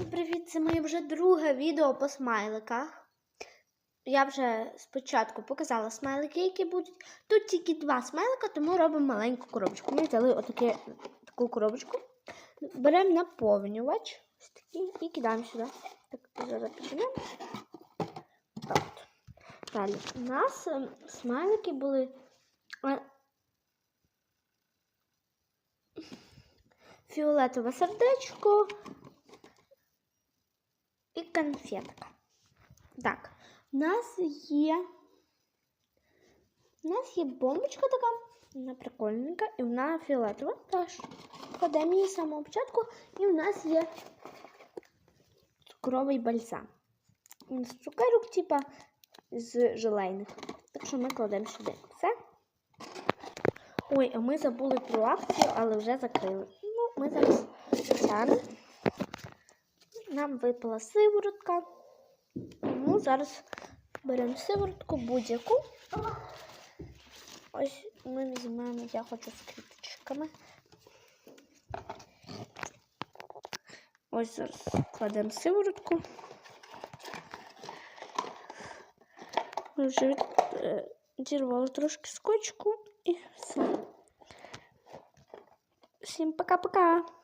Всім Привіт, це моє вже друге відео по смайликах. Я вже спочатку показала смайлики, які будуть. Тут тільки два смайлика, тому робимо маленьку коробочку. Ми взяли отаке, таку коробочку, беремо наповнювач ось такий, і кидаємо сюди. Так, зараз. Так. Далі. У нас ем, смайлики були. е, Фіолетове сердечко, конфетка. Так, у нас є. У нас є бомбочка така, вона прикольненька, і вона фіолетова. Теж кладемо її з самого початку, і у нас є цукровий бальзам. Він З цукерок, типа з желейних. Так що ми кладемо сюди. Все. Ой, а ми забули про акцію, але вже закрили. Ну, ми зараз тягнемо. Нам випала сиворотка. Тому зараз беремо сиворотку будь-яку. Ось ми візьмемо, я хочу з квіточками. Ось зараз кладемо сиворотку. Ми вже від- е, трошки скотчку і все. Всім пока-пока!